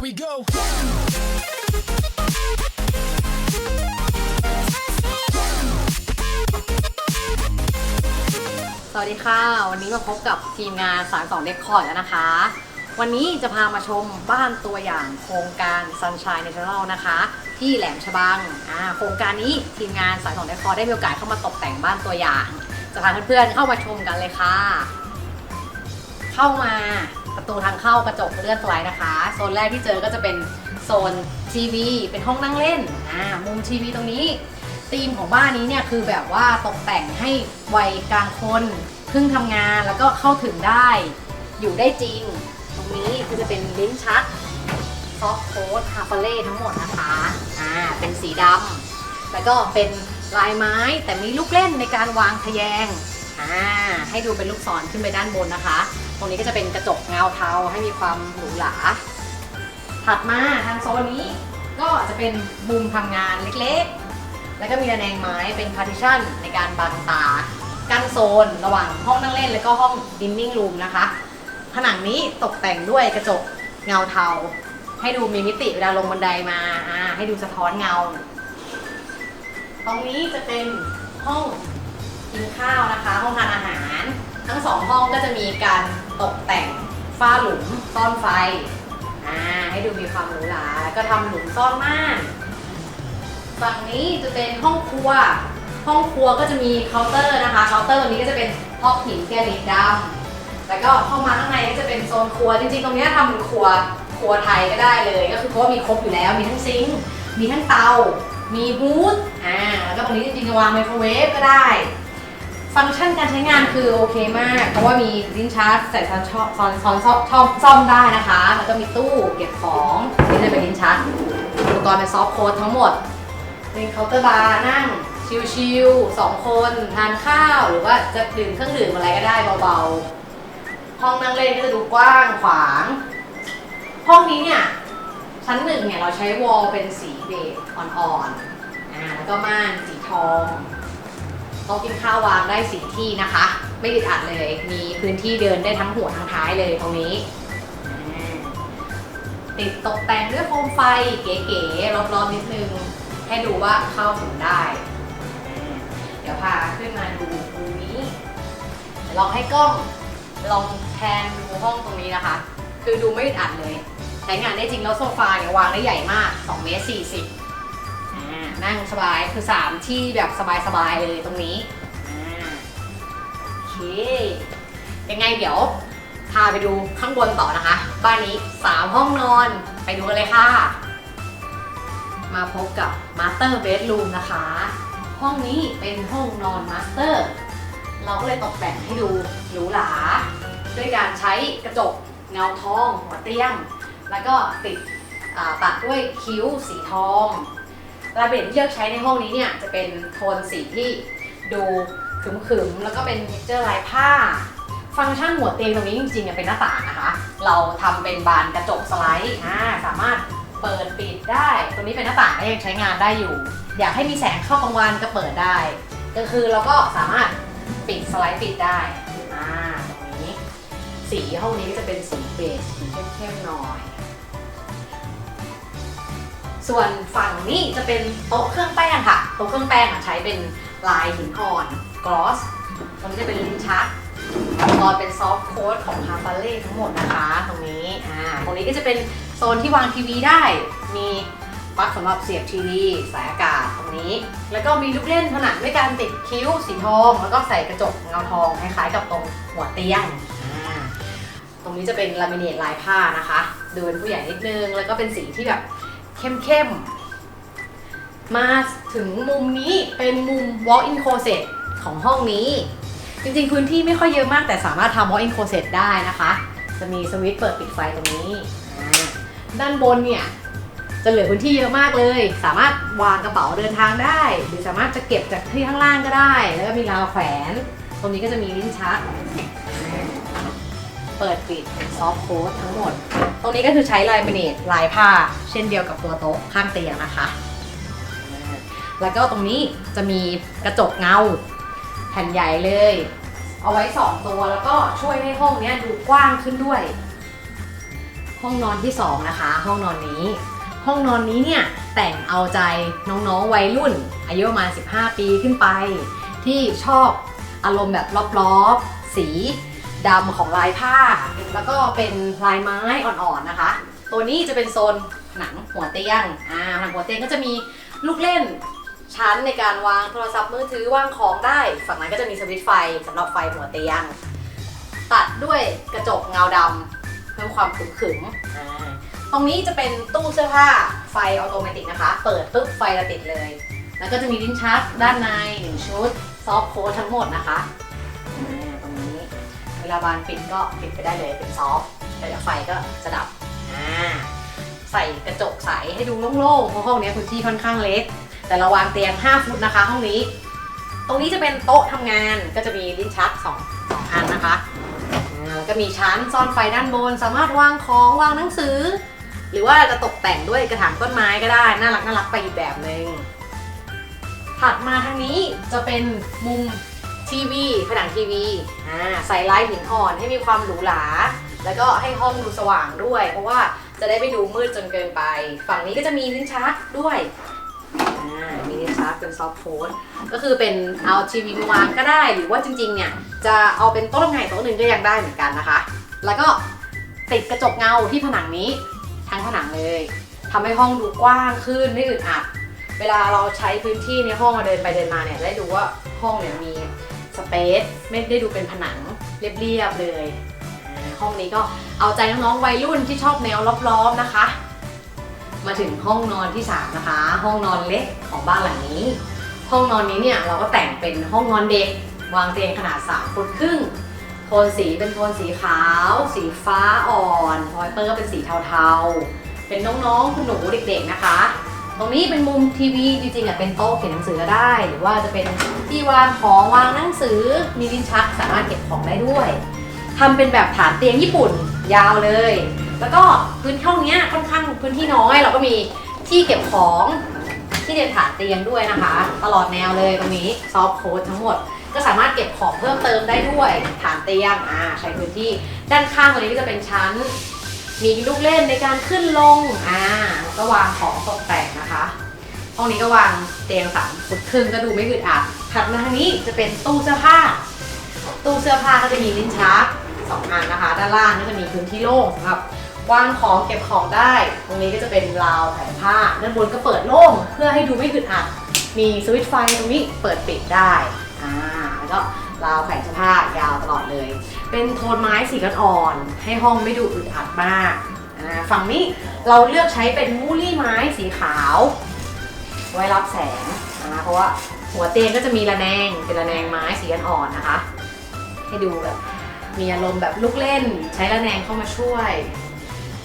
Here we go. สวัสดีค่ะ วันนี้มาพบกับทีมงานสารสองเด็กคอร์ดแล้วนะคะ วันนี้จะพามาชมบ้านตัวอย่างโครงการ Sunshine National นะคะ ที่แหลมฉบังอ่าโครงการนี้ทีมงานสารสองเด็กคอร์ดได้มีโอกาสเข้ามาตกแต่งบ้านตัวอย่าง จะพาเพื่อนๆเข้ามาชมกันเลยค่ะ เข้ามา ประตูทางเข้ากระจกเลื่อนสไลด์นะคะ โซนแรกที่เจอก็จะเป็นโซนทีวี เป็นห้องนั่งเล่นอ่ามุมทีวีตรงนี้ธีมของบ้านนี้เนี่ยคือแบบว่าตกแต่งให้วัยกลางคนเพิ่งทำงานแล้วก็เข้าถึงได้ อยู่ได้จริง ตรงนี้คือจะเป็นลิ้นชักซอฟโค้ดฮาฟาเล่ทั้งหมดนะคะอ่าเป็นสีดำแล้วก็เป็นลายไม้แต่มีลูกเล่นในการวางทะแยง อ่าให้ดูเป็นลูกศรขึ้นไปด้านบนนะคะ ตรงนี้ก็จะเป็นกระจกเงาเทาให้มีความหรูหรา ถัดมาทางโซนนี้ก็จะเป็นมุมทำงานเล็กๆ แล้วก็มีระแนงไม้เป็น partition ในการบังตา กั้นโซนระหว่างห้องนั่งเล่น แล้วก็ห้อง dining room นะคะ ผนังนี้ตกแต่งด้วยกระจกเงาเทา ให้ดูมีมิติเวลาลงบันไดมาอ่าให้ดูสะท้อนเงา ตรงนี้จะเป็นห้อง กินข้าวนะคะ ห้องทานอาหาร ทั้งสองห้องก็จะมีการตกแต่งฝ้าหลุมซ่อนไฟอ่าให้ดูมีความหรูหราแล้วก็ทำหลุมซ่อนม่านฝั่งนี้จะเป็นห้องครัว ห้องครัวก็จะมีเคาน์เตอร์นะคะเคาน์เตอร์ตรงนี้ก็จะเป็นพอกหินแกรนิตดำแล้วก็เข้ามาข้างในก็จะเป็นโซนครัวจริงๆ ตรงนี้ทำเป็นครัวครัวไทยก็ได้เลย ก็คือเพราะว่ามีครบอยู่แล้วมีทั้งซิงค์มีทั้งเตา มีฮูดอ่าแล้วก็ตรงนี้จริงๆจะวางไมโครเวฟก็ได้ ฟังก์ชันการใช้งานคือโอเคมาก เพราะว่ามีลิ้นชักใส่ซ้อนช่องซ้อนซ้อนซ่อมซ่อมซ่อมได้นะคะ แล้วก็มีตู้เก็บของนี่จะเป็นลิ้นชักอุปกรณ์เป็นซอฟต์โค้ดทั้งหมดเป็นเคาน์เตอร์บาร์นั่งชิลๆสองคนทานข้าว หรือว่าจะดื่มเครื่องดื่มอะไรก็ได้เบาๆ ห้องนั่งเล่นก็จะดูกว้างขวาง ห้องนี้เนี่ยชั้นหนึ่งเนี่ยเราใช้วอลเป็นสีเบจอ่อนๆอ่าแล้วก็ม่านสีทอง โต๊ะกินข้าววางได้สีที่นะคะ ไม่ติดอัดเลย มีพื้นที่เดินได้ทั้งหัวทั้งท้ายเลยตรงนี้ ติดตกแต่งด้วยโคมไฟเก๋ๆรอบๆนิดนึง ให้ดูว่าเข้าถึงได้ เดี๋ยวพาขึ้นมาดูมุมนี้เดี๋ยวลองให้กล้องลองแทนดูห้องตรงนี้นะคะ คือดูไม่อึดอัดเลย ใช้งานได้จริงแล้วโซฟาเนี่ยวางได้ใหญ่มาก2เมตร40 นั่งสบายคือ3ที่แบบสบายๆเลยตรงนี้อ่าโอเคยังไงเดี๋ยว พาไปดูข้างบนต่อนะคะ บ้านนี้3ห้องนอนไปดูกันเลยค่ะ มาพบกับมาสเตอร์เบด o ูมนะคะ ห้องนี้เป็นห้องนอนมาสเตอร์เราก็เลยตกแต่งให้ดูหรูหราด้วยการใช้กระจกเงาทองหัวเตียง แล้วก็ติดอ่าตัดด้วยคิ้วสีทอง รายละเอียดที่เลือกใช้ในห้องนี้เนี่ยจะเป็นโทนสีที่ดูขึมๆ แล้วก็เป็นเท็กเจอร์ลายผ้า ฟังก์ชันหัวเตียงตรงนี้จริงๆเป็นหน้าต่างนะคะ เราทำเป็นบานกระจกสไลด์อ่าสามารถเปิดปิดได้ ตรงนี้เป็นหน้าต่างก็ยังใช้งานได้อยู่ อยากให้มีแสงเข้ากลางวันก็เปิดได้ ก็คือเราก็สามารถปิดสไลด์ปิดได้อ่าตรงนี้ สีห้องนี้ก็จะเป็นสีเบจสีเข้มๆหน่อย ส่วนฝั่งนี้จะเป็นโต๊ะเครื่องแป้งค่ะ โต๊ะเครื่องแป้งอะใช้เป็นลายหินอ่อนกลอสตรงนี้จะเป็นลิ้นชักอุปกรณ์เป็นซอฟต์โค้ดของฮาร์ฟาเล่ทั้งหมดนะคะ ตรงนี้อ่าตรงนี้ก็จะเป็นโซนที่วางทีวีได้ มีปลั๊กสำหรับเสียบทีวีสายอากาศตรงนี้ แล้วก็มีลูกเล่นผนังด้วยการติดคิ้วสีทอง แล้วก็ใส่กระจกเงาทองคล้ายๆกับตรงหัวเตียงอ่าตรงนี้จะเป็นลามิเนตลายผ้านะคะ ดูเป็นผู้ใหญ่นิดนึง แล้วก็เป็นสีที่แบบ เข้มๆ มาถึงมุมนี้เป็นมุม walk-in closet ของห้องนี้ จริงๆ พื้นที่ไม่ค่อยเยอะมากแต่สามารถทำ walk-in closet ได้นะคะ จะมีสวิตช์เปิดปิดไฟตรงนี้ ด้านบนเนี่ย จะเหลือพื้นที่เยอะมากเลย สามารถวางกระเป๋าเดินทางได้ หรือสามารถจะเก็บจากที่ข้างล่างก็ได้ แล้วก็มีราวแขวน ตรงนี้ก็จะมีลิ้นชัก เปิดปิดเป็นซอฟต์โค้ดทั้งหมด ตรงนี้ก็คือใช้ลายเมเนตลายผ้า เช่นเดียวกับตัวโต๊ะข้างเตียงนะคะ แล้วก็ตรงนี้จะมีกระจกเงาแผ่นใหญ่เลย เอาไว้2ตัวแล้วก็ช่วยให้ห้องนี้ดูกว้างขึ้นด้วย ห้องนอนที่สองนะคะ ห้องนอนนี้ ห้องนอนนี้เนี่ยแต่งเอาใจน้องๆวัยรุ่น อายุประมาณ 15 ปีขึ้นไป ที่ชอบอารมณ์แบบล้อบๆ สี ดำของลายผ้า แล้วก็เป็นลายไม้อ่อนๆนะคะ ตัวนี้จะเป็นโซนหนังหัวเตียงอ่าหนังหัวเตียงก็จะมีลูกเล่นชั้นในการวางโทรศัพท์มือถือวางของได้ ฝั่งนั้นก็จะมีสวิตช์ไฟสำหรับไฟหัวเตียง ตัดด้วยกระจกเงาดำเพิ่มความขรึมขึมๆตรงนี้จะเป็นตู้เสื้อผ้าไฟออโตเมติกนะคะ เปิดปุ๊บไฟจะติดเลย แล้วก็จะมีลิ้นชักด้านในหนึ่งชุด ซอฟโค้ทั้งหมดนะคะ ลาบานปิดก็ปิดไปได้เลยเป็นซอฟต์แต่เดี๋ยวไฟก็จะดับอ่าใส่กระจกใสให้ดูโล่งๆเพราะห้องนี้พื้นที่ค่อนข้างเล็ก แต่เราวางเตียง 5 ฟุตนะคะ ห้องนี้ ตรงนี้จะเป็นโต๊ะทำงานก็จะมีลิ้นชัก2งอันนะคะแล้วก็มีชั้นซ่อนไฟด้านบน สามารถวางของวางหนังสือ หรือว่าจะตกแต่งด้วยกระถางต้นไม้ก็ได้ น่ารักน่ารักไปอีกแบบหนึ่งถัดมาทางนี้จะเป็นมุม ทีวีผนังทีวีอ่าใส่ลายหินอ่อนให้มีความหรูหราแล้วก็ให้ห้องดูสว่างด้วย เพราะว่าจะได้ไม่ดูมืดจนเกินไป ฝั่งนี้ก็จะมีลิ้นชักด้วยมีลิ้นชักเป็นซอฟต์โพสก็คือเป็นเอาทีวีมาวางก็ได้ หรือว่าจริงๆเนี่ยจะเอาเป็นโต๊ะทำงานโต๊ะหนึ่งก็ยังได้เหมือนกันนะคะ แล้วก็ติดกระจกเงาที่ผนังนี้ทั้งผนังเลยทำให้ห้องดูกว้างขึ้นไม่อึดอัด เวลาเราใช้พื้นที่ในห้องมาเดินไปเดินมาเนี่ยได้ดูว่าห้องเนี่ยมี เปซไม่ได้ดูเป็นผนังเรียบๆเลย ห้องนี้ก็เอาใจน้องๆวัยรุ่นที่ชอบแนวล้อมๆนะคะ มาถึงห้องนอนที่ 3 นะคะ ห้องนอนเล็กของบ้านหลังนี้ ห้องนอนนี้เนี่ยเราก็แต่งเป็นห้องนอนเด็ก วางเตียงขนาด3ฟุตครึ่งโทนสีเป็นโทนสีขาว สีฟ้าอ่อนพอยเปอร์เป็นสีเทาๆ เป็นน้องๆคุณหนูเด็กๆนะคะ ตรงนี้เป็นมุมทีวีจริงๆอะเป็นโต๊ะเขียนหนังสือก็ได้ หรือว่าจะเป็นที่วางของวางหนังสือมีลิ้นชักสามารถเก็บของได้ด้วยทำเป็นแบบฐานเตียงญี่ปุ่นยาวเลย แล้วก็พื้นห้องเนี้ยค่อนข้างพื้นที่น้อย เราก็มีที่เก็บของที่เป็นฐานเตียงด้วยนะคะ ตลอดแนวเลยตรงนี้ซอฟโค้ดทั้งหมด ก็สามารถเก็บของเพิ่มเติมได้ด้วยฐานเตียงอ่าใช้พื้นที่ด้านข้างตรงนี้ก็จะเป็นชั้น มีลูกเล่นในการขึ้นลง อ่า ก็วางของตกแต่งนะคะ ห้องนี้ก็วางเตียงสามฟุตครึ่งก็ดูไม่อึดอัดถัดมาทางนี้จะเป็นตู้เสื้อผ้า ตู้เสื้อผ้าก็จะมีลิ้นชักสองอันนะคะ ด้านล่างก็จะมีพื้นที่โล่งสำหรับวางของเก็บของได้ ตรงนี้ก็จะเป็นราวแผงผ้า ด้านบนก็เปิดโล่งเพื่อให้ดูไม่อึดอัด มีสวิตช์ไฟตรงนี้เปิดปิดได้ อ่า แล้ว ราวแขวนเสื้อผ้ายาวตลอดเลย เป็นโทนไม้สีกันอ่อนให้ห้องไม่ดูอึดอัดมากฝั่งนี้เราเลือกใช้เป็นมูลี่ไม้สีขาว ไว้รับแสงนะเพราะว่าหัวเตียงก็จะมีระแนงเป็นระแนงไม้สีกันอ่อนนะคะ ให้ดูแบบมีอารมณ์แบบลูกเล่นใช้ระแนงเข้ามาช่วย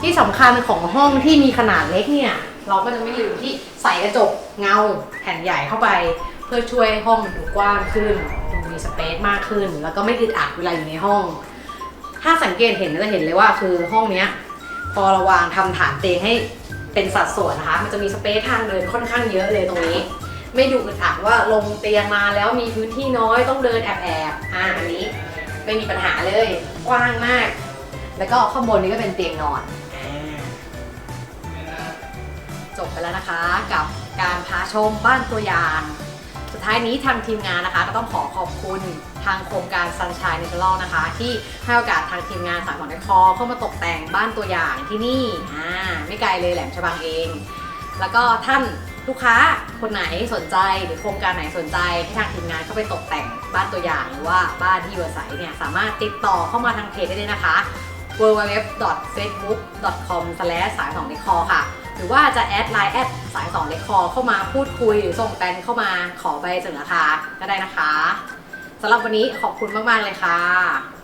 ที่สำคัญของห้องที่มีขนาดเล็กเนี่ย เราก็จะไม่ลืมที่ใส่กระจกเงาแผ่นใหญ่เข้าไป เพื่อช่วยห้องมันดูกว้างขึ้น มีสเปซมากขึ้น แล้วก็ไม่อึดอัดเวลาอยู่ในห้อง ถ้าสังเกตเห็นจะเห็นเลยว่าคือห้องเนี้ยพอเราวางทำฐานเตียงให้เป็นสัดส่วนนะคะ มันจะมีสเปซทางเดินค่อนข้างเยอะเลยตรงนี้ ไม่ดูอึดอัดว่าลงเตียงมาแล้วมีพื้นที่น้อยต้องเดินแอบแอบๆอ่าอันนี้ไม่มีปัญหาเลย กว้างมาก แล้วก็ข้างบนนี้ก็เป็นเตียงนอนจบไปแล้วนะคะกับการพาชมบ้านตัวอย่าง สุดท้ายนี้ทางทีมงานนะคะ ก็ต้องขอขอบคุณทางโครงการ Sunshine Natural นะคะ ที่ให้โอกาสทางทีมงานสายของเดคอเข้ามาตกแต่งบ้านตัวอย่างที่นี่อ่าไม่ไกลเลยแหลมฉบังเอง แล้วก็ท่านลูกค้าคนไหนสนใจหรือโครงการไหนสนใจที่ทางทีมงานเข้าไปตกแต่งบ้านตัวอย่าง หรือว่าบ้านที่อยู่อาศัยเนี่ยสามารถติดต่อเข้ามาทางเพจได้เลยนะคะ www.facebook.com สายของเดคอค่ะ หรือว่าจะแอดไลน์แอดสายสองเลคอเข้ามาพูดคุยหรือส่งแปลนเข้ามาขอใบเสนอราคาก็ได้นะคะสำหรับวันนี้ขอบคุณมาก ๆ เลยค่ะ